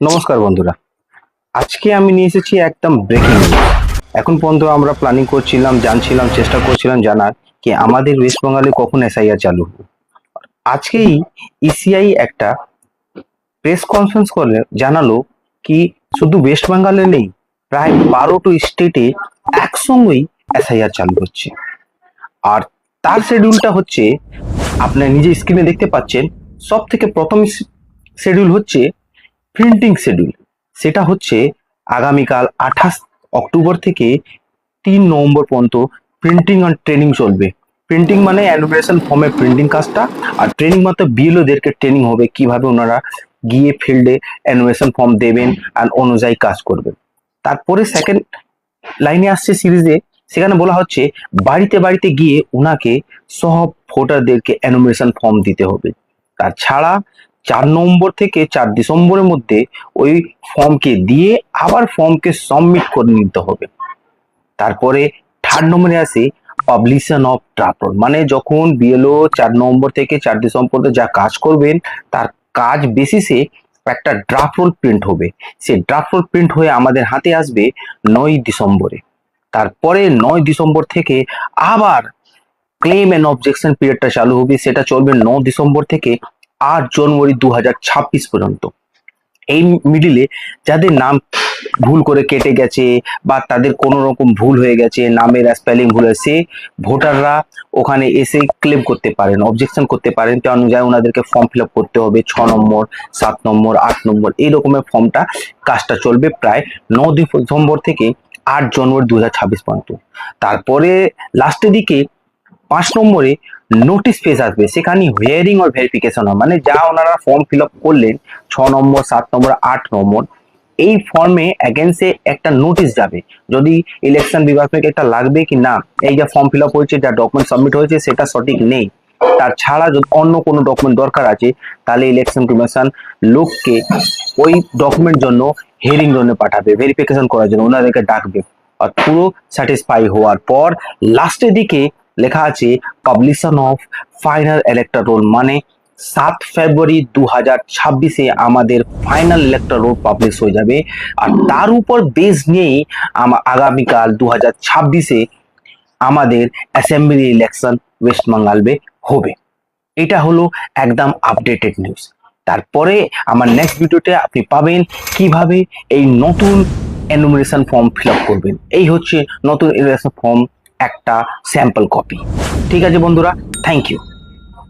নমস্কার বন্ধুরা। আজকে আমি নিয়ে এসেছি একদম ব্রেকিং এখন পর্যন্ত আমরা প্ল্যানিং করছিলাম, জানছিলাম, চেষ্টা করছিলাম জানার কি আমাদের ওয়েস্ট বেঙ্গলে কখন এসআইআর চালু হবে। আজকেই ইসিআই একটা প্রেস কনফারেন্স করে জানালো কি শুধু ওয়েস্ট বেঙ্গলে নেই, প্রায় বারোটো স্টেটে একসঙ্গেই এসআইআর চালু হচ্ছে। আর তার শিডিউলটা হচ্ছে আপনার নিজে স্ক্রিনে দেখতে পাচ্ছেন সব থেকে প্রথম শিডিউল হচ্ছে প্রিন্টিং শিডিউল সেটা হচ্ছে আগামীকাল আঠাশ অক্টোবর থেকে তিন নভেম্বর পর্যন্ত প্রিন্টিং আর ট্রেনিং চলবে। প্রিন্টিং মানে অ্যানুমেশন ফর্মের প্রিন্টিং কাজটা, আর ট্রেনিং মানে বিএলওদেরকে ট্রেনিং হবে, কীভাবে ওনারা গিয়ে ফিল্ডে অ্যানুমেশন ফর্ম দেবেন আর অনুযায়ী কাজ করবেন। তারপরে সেকেন্ড লাইনে আসছে সিরিজে সেখানে বলা হচ্ছে বাড়িতে বাড়িতে গিয়ে ওনাকে সব ভোটারদেরকে অ্যানুমেশন ফর্ম দিতে হবে। তাছাড়া চার নম্বর থেকে চার ডিসেম্বরের মধ্যে ওই ফর্মকে দিয়ে আবার ফর্মকে সাবমিট করে নিতে হবে। তারপরে থার্ড নম্বরে আসে পাবলিশন অফ ড্রাফট মানে যখন বিএলও চার নম্বর থেকে চার ডিসেম্বর যা কাজ করবেন, তার কাজ বেসিসে একটা ড্রাফট রোল প্রিন্ট হবে। সেই ড্রাফট রোল প্রিন্ট হয়ে আমাদের হাতে আসবে নয় ডিসেম্বরে। তারপরে নয় ডিসেম্বর থেকে আবার ক্লেম অ্যান্ড অবজেকশন পিরিয়ডটা চালু হবে, সেটা চলবে ন ডিসেম্বর থেকে আট জানুয়ারি দু হাজার ছাব্বিশ পর্যন্ত। এই মিডিলে যাদের নাম ভুল করে কেটে গেছে বা তাদের কোনো রকম ভুল হয়ে গেছে, নামের স্পেলিং ভুল হয়েছে ভোটাররা ওখানে এসে ক্লেম করতে পারেন অবজেকশন করতে পারেন তার অনুযায়ী ওনাদেরকে ফর্ম ফিল করতে হবে, ছ নম্বর, সাত নম্বর, আট নম্বর, এই রকমের ফর্মটা কাজটা চলবে প্রায় ন ডিসেম্বর থেকে আট জানুয়ারি দু হাজার ছাব্বিশ পর্যন্ত। তারপরে লাস্টের দিকে পাঁচ নম্বরে নোটিশ পেজ আসবে। সেখানে হিয়ারিং আর ভেরিফিকেশন হয় মানে যা ওনারা ফর্ম ফিল আপ করলেন, ছ নম্বর, সাত নম্বর, আট নম্বর, এই ফর্মে অ্যাগেন্সে একটা নোটিশ যাবে। যদি ইলেকশন বিভাগ থেকে একটা লাগবে কি না, এই যা ফর্ম ফিল আপ হয়েছে, যা ডকুমেন্ট সাবমিট হয়েছে, সেটা সঠিক নেই। তার ছাড়া যদি অন্য কোনো ডকুমেন্ট দরকার আছে, তাহলে ইলেকশন কমিশন লোককে ওই ডকুমেন্ট জন্য হেয়ারিং জন্য পাঠাবে ভেরিফিকেশন করার জন্য। ওনাদেরকে ডাকবে। আর পুরো স্যাটিসফাই হওয়ার পর লাস্টের দিকে লেখা আছে publication of final elector roll মানে সাত ফেব্রুয়ারি দু হাজার ছাব্বিশে আমাদের ফাইনাল ইলেক্টর রোল পাবলিশ হয়ে যাবে। আর তার উপর বেস নিয়েই আগামীকাল দু হাজার ছাব্বিশে আমাদের অ্যাসেম্বলি ইলেকশন ওয়েস্ট বেঙ্গলে হবে। এটা হলো একদম আপডেটেড নিউজ তারপরে আমার নেক্সট ভিডিওতে আপনি পাবেন কীভাবে এই নতুন এনুমিনেশন ফর্ম ফিল করবেন। এই হচ্ছে নতুন এনুমিনেশন ফর্ম একটা স্যাম্পল কপি ঠিক আছে বন্ধুরা থ্যাংক ইউ